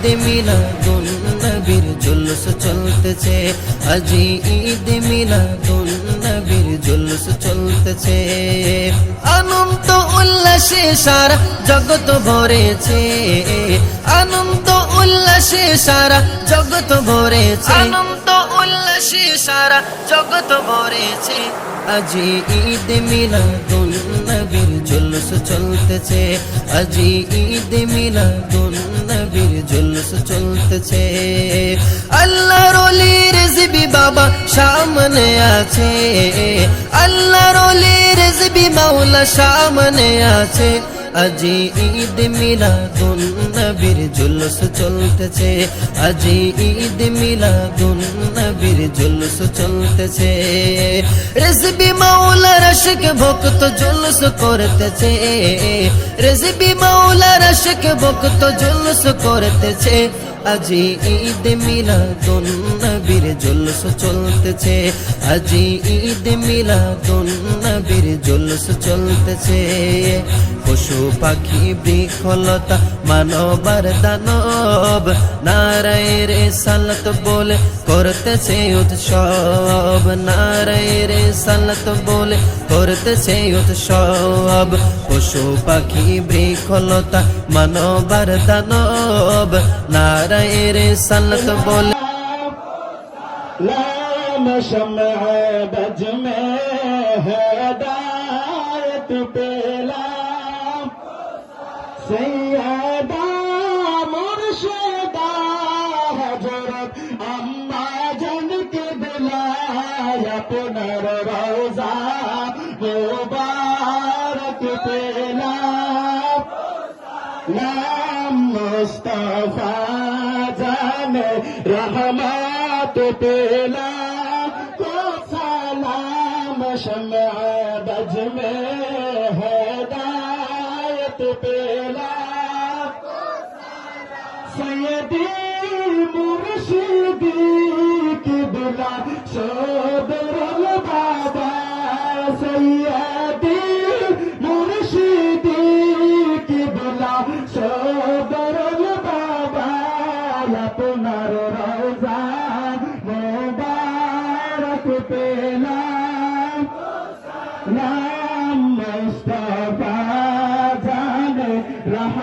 ঈদ মিলাদুন নবীর জুলুস চলতেছে। আজি ঈদ মিলাদুন নবীর জুলুস চলতেছে। আনন্দ উল্লাসে সারা জগৎ ভরেছে। আনন্দ উল্লাসে সারা জগৎ ভরেছে। আনন্দ উল্লাসে সারা জগৎ ভরেছে। আজি ঈদ মিলাদুন নবীর জুলুস চলতেছে। আজি ঈদ মিলাদুন নবীর জুলুস চলতেছে আল্লাহ রলি রেজবি বাবা সামনে আছে আল্লাহ রলি রেজবি মাওলা সামনে আছে আজি ঈদ মিলাদুন নবীর জুলুস চলতেছে। আজি ঈদ মিলাদুন নবীর জুলুস চলতেছে। রেজবি মাওলা রশক ভক্ত জুলুস করতেছে। রেজবি মাওলা রশক ভক্ত জুলুস করতেছে। আজি ঈদ মিলাদুন নবীর জুলুস চলতেছে। আজি ঈদ মিলাদুন নবীর জুলুস চলতেছে। পশু পাখি বৃক্ষলতা মানবার দানব নারায়ের সালত বলে করতেছে উৎসব। নারায়ের সালত বলে করতেছে উৎসব। পশু পাখি বৃক্ষলতা মানবার দানব নারায়ের সালত বলে लाम शम बज में हैदायत पेला सैदा मुर्शदा अम्मा जन के दिलाया पुनर्वजा मुबारक पेला नाम मुस्तफ़ा जाने रहमा तो पेला को सलाम शमा बज में हैदायत पेला सैदी मुर्शिदी की दुला शोभ